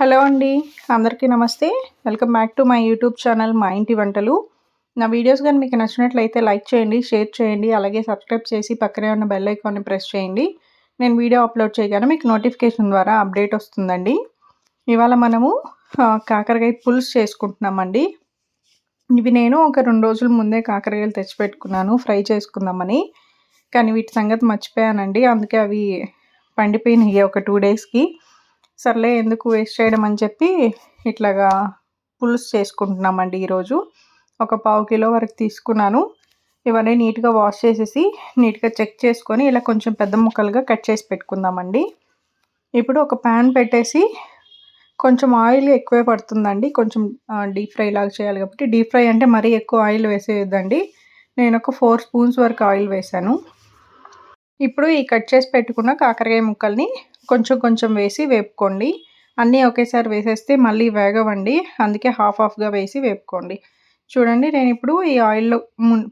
Hello అండి అందరికీ నమస్తే. Welcome back to my YouTube channel మా ఇంటి వంటలు. నా వీడియోస్ కానీ మీకు నచ్చినట్లయితే లైక్ చేయండి షేర్ చేయండి అలాగే సబ్స్క్రైబ్ చేసి పక్కనే ఉన్న బెల్ ఐకాన్ని ప్రెస్ చేయండి. నేను వీడియో అప్లోడ్ చేయగానే మీకు నోటిఫికేషన్ ద్వారా అప్డేట్ వస్తుందండి. ఇవాళ మనము కాకరకాయ పులుసు చేసుకుంటున్నామండి. ఇవి నేను ఒక రెండు రోజుల ముందే కాకరకాయలు తెచ్చిపెట్టుకున్నాను ఫ్రై చేసుకుందామని. కానీ వీటి సంగతి మర్చిపోయానండి. అందుకే అవి పండిపోయినాయి ఒక టూ డేస్కి. సర్లే ఎందుకు వేస్ట్ చేయడం అని చెప్పి ఇట్లాగా పులుసు చేసుకుంటున్నామండి ఈరోజు. ఒక పావు కిలో వరకు తీసుకున్నాను. ఇవన్నీ నీట్గా వాష్ చేసేసి నీట్గా చెక్ చేసుకొని ఇలా కొంచెం పెద్ద ముక్కలుగా కట్ చేసి పెట్టుకుందామండి. ఇప్పుడు ఒక ప్యాన్ పెట్టేసి కొంచెం ఆయిల్ ఎక్కువే పడుతుందండి. కొంచెం డీప్ ఫ్రై లాగా చేయాలి కాబట్టి. డీప్ ఫ్రై అంటే మరీ ఎక్కువ ఆయిల్ వేసేయద్దండి. నేను ఒక ఫోర్ స్పూన్స్ వరకు ఆయిల్ వేసాను. ఇప్పుడు ఈ కట్ చేసి పెట్టుకున్న కాకరకాయ ముక్కల్ని కొంచెం కొంచెం వేసి వేపుకోండి. అన్నీ ఒకేసారి వేసేస్తే మళ్ళీ వేగవండి. అందుకే హాఫ్ హాఫ్గా వేసి వేపుకోండి. చూడండి నేను ఇప్పుడు ఈ ఆయిల్లో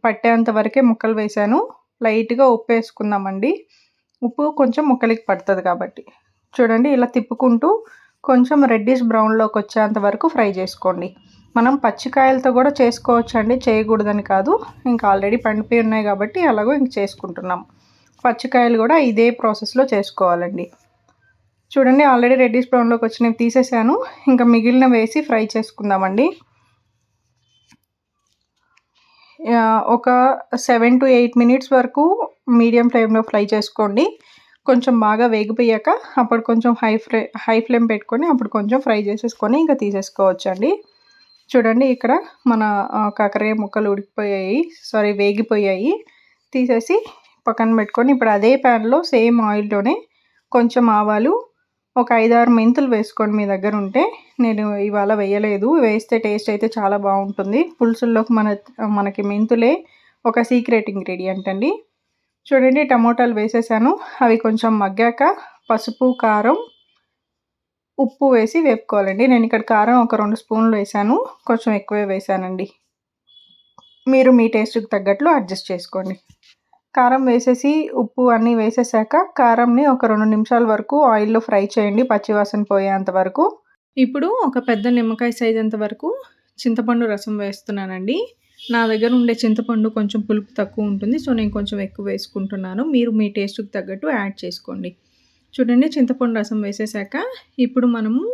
పట్టేంత వరకే ముక్కలు వేసాను. లైట్గా ఉప్పు వేసుకుందామండి ఉప్పు కొంచెం ముక్కలకి పడుతుంది కాబట్టి. చూడండి ఇలా తిప్పుకుంటూ కొంచెం రెడ్డిష్ బ్రౌన్లోకి వచ్చేంత వరకు ఫ్రై చేసుకోండి. మనం పచ్చికాయలతో కూడా చేసుకోవచ్చు అండి చేయకూడదని కాదు. ఇంకా ఆల్రెడీ పండిపోయి ఉన్నాయి కాబట్టి అలాగో ఇంక చేసుకుంటున్నాం. పచ్చికాయలు కూడా ఇదే ప్రాసెస్లో చేసుకోవాలండి. చూడండి ఆల్రెడీ రెడ్డిష్ బ్రౌన్లోకి వచ్చినవి తీసేసాను. ఇంకా మిగిలిన వేసి ఫ్రై చేసుకుందామండి. ఒక సెవెన్ టు ఎయిట్ మినిట్స్ వరకు మీడియం ఫ్లేమ్లో ఫ్రై చేసుకోండి. కొంచెం బాగా వేగిపోయాక అప్పుడు కొంచెం హై ఫ్లే హై ఫ్లేమ్ పెట్టుకొని అప్పుడు కొంచెం ఫ్రై చేసేసుకొని ఇంకా తీసేసుకోవచ్చండి. చూడండి ఇక్కడ మన కాకరే ముక్కలు ఉడికిపోయాయి. సారీ వేగిపోయాయి. తీసేసి పక్కన పెట్టుకొని ఇప్పుడు అదే ప్యాన్లో సేమ్ ఆయిల్లోనే కొంచెం ఆవాలు ఒక ఐదారు మెంతులు వేసుకోండి మీ దగ్గర ఉంటే నేను ఇవాళ వేయలేదు. వేస్తే టేస్ట్ అయితే చాలా బాగుంటుంది. పులుసుల్లోకి మన మనకి మెంతులే ఒక సీక్రెట్ ఇంగ్రీడియంట్ అండి. చూడండి టమోటాలు వేసేసాను. అవి కొంచెం మగ్గాక పసుపు కారం ఉప్పు వేసి వేపుకోవాలండి. నేను ఇక్కడ కారం ఒక రెండు స్పూన్లు వేసాను. కొంచెం ఎక్కువే వేసానండి. మీరు మీ టేస్ట్కి తగ్గట్లు అడ్జస్ట్ చేసుకోండి. కారం వేసేసి ఉప్పు అన్నీ వేసేసాక కారంని ఒక రెండు నిమిషాల వరకు ఆయిల్లో ఫ్రై చేయండి పచ్చివాసన పోయేంత వరకు. ఇప్పుడు ఒక పెద్ద నిమ్మకాయ సైజ్ అంత వరకు చింతపండు రసం వేస్తున్నానండి. నా దగ్గర ఉండే చింతపండు కొంచెం పులుపు తక్కువ ఉంటుంది సో నేను కొంచెం ఎక్కువ వేసుకుంటున్నాను. మీరు మీ టేస్ట్కి తగ్గట్టు యాడ్ చేసుకోండి. చూడండి చింతపండు రసం వేసేసాక ఇప్పుడు మనము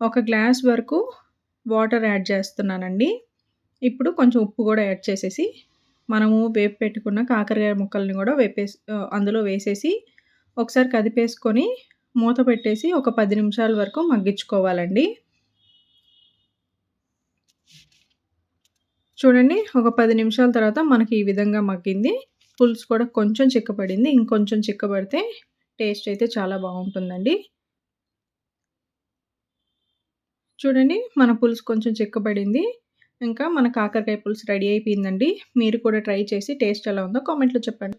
ఒక గ్లాస్ వరకు వాటర్ యాడ్ చేస్తున్నానండి. ఇప్పుడు కొంచెం ఉప్పు కూడా యాడ్ చేసేసి మనము వేపు పెట్టుకున్న కాకరకాయ ముక్కల్ని కూడా వేపేసి అందులో వేసేసి ఒకసారి కదిపేసుకొని మూత పెట్టేసి ఒక పది నిమిషాల వరకు మగ్గించుకోవాలండి. చూడండి ఒక పది నిమిషాల తర్వాత మనకి ఈ విధంగా మగ్గింది. పులుసు కూడా కొంచెం చిక్కబడింది ఇంకొంచెం చిక్కబడితే టేస్ట్ అయితే చాలా బాగుంటుందండి. చూడండి మన పులుసు కొంచెం చిక్కబడింది ఇంకా మన కాకరకాయ పులుసు రెడీ అయిపోయిందండి. మీరు కూడా ట్రై చేసి టేస్ట్ ఎలా ఉందో కామెంట్లో చెప్పండి.